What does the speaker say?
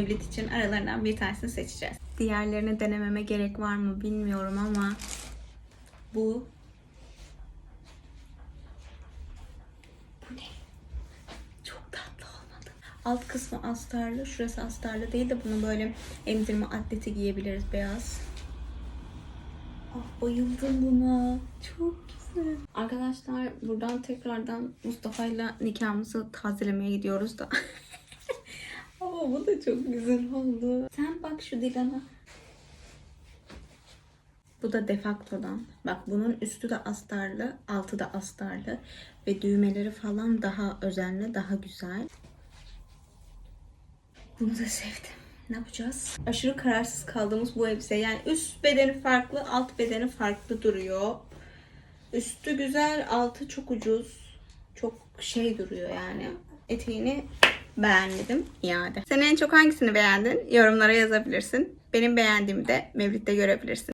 Mevlid için aralarından bir tanesini seçeceğiz. Diğerlerini denememe gerek var mı bilmiyorum ama bu bu ne? Çok tatlı olmadı. Alt kısmı astarlı, şurası astarlı değil de bunu böyle emzirme atleti giyebiliriz beyaz. Ah bayıldım buna. Çok güzel. Arkadaşlar buradan tekrardan Mustafa'yla nikahımızı tazelemeye gidiyoruz da. Ama bu da çok güzel oldu. Sen bak şu Dilan'a. Bu da defaktodan. Bak bunun üstü de astarlı, altı da astarlı ve düğmeleri falan daha özenli, daha güzel. Bunu da sevdim. Ne yapacağız? Aşırı kararsız kaldığımız bu elbise. Yani üst bedeni farklı, alt bedeni farklı duruyor. Üstü güzel, altı çok ucuz. Çok şey duruyor yani. Eteğini beğenmedim. iade. Sen en çok hangisini beğendin? Yorumlara yazabilirsin. Benim beğendiğimi de Mevlid'de görebilirsin.